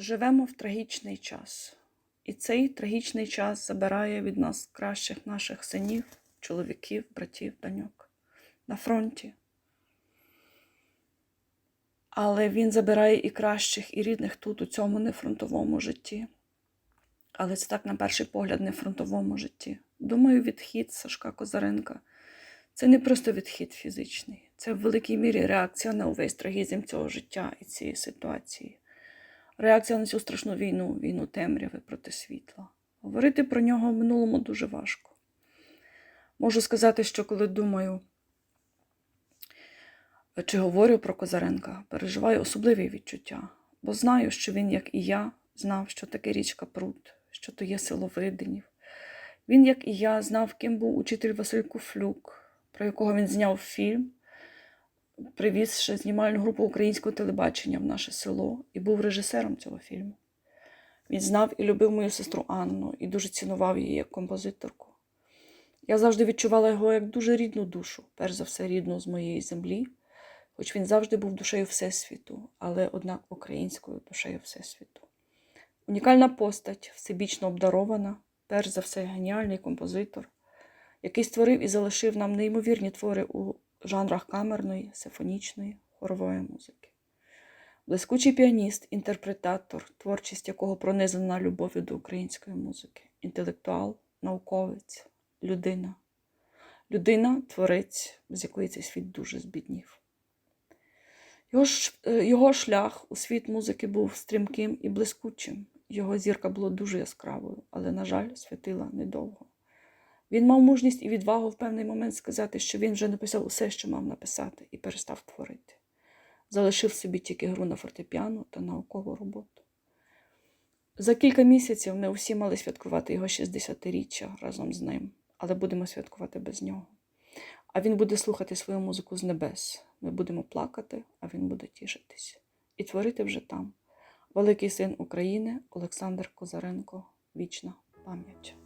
Живемо в трагічний час, і цей трагічний час забирає від нас кращих наших синів, чоловіків, братів, доньок на фронті. Але він забирає і кращих, і рідних тут, у цьому нефронтовому житті. Але це так, на перший погляд, не фронтовому житті. Думаю, відхід Сашка Козаренка це не просто відхід фізичний, це в великій мірі реакція на увесь трагізм цього життя і цієї ситуації. Реакція на цю страшну війну, війну темряви проти світла. Говорити про нього в минулому дуже важко. Можу сказати, що коли думаю, чи говорю про Козаренка, переживаю особливі відчуття, бо знаю, що він, як і я, знав, що таке річка Пруд, що то є село Виденів. Він, як і я, знав, ким був учитель Василь Куфлюк, про якого він зняв фільм, привізши знімальну групу українського телебачення в наше село і був режисером цього фільму. Він знав і любив мою сестру Анну і дуже цінував її як композиторку. Я завжди відчувала його як дуже рідну душу, перш за все рідну з моєї землі, хоч він завжди був душею Всесвіту, але однак українською душею Всесвіту. Унікальна постать, всебічно обдарована, перш за все геніальний композитор, який створив і залишив нам неймовірні твори у жанрах камерної, симфонічної, хорової музики. Блискучий піаніст, інтерпретатор, творчість якого пронизана любов'ю до української музики, інтелектуал, науковець, людина. Людина творець, з якої цей світ дуже збіднів. Його, е, його шлях у світ музики був стрімким і блискучим. Його зірка була дуже яскравою, але, на жаль, світила недовго. Він мав мужність і відвагу в певний момент сказати, що він вже написав усе, що мав написати, і перестав творити. Залишив собі тільки гру на фортепіано та наукову роботу. За кілька місяців ми усі мали святкувати його 60-річчя разом з ним, але будемо святкувати без нього. А він буде слухати свою музику з небес. Ми будемо плакати, а він буде тішитись. І творити вже там. Великий син України Олександр Козаренко. Вічна пам'ять.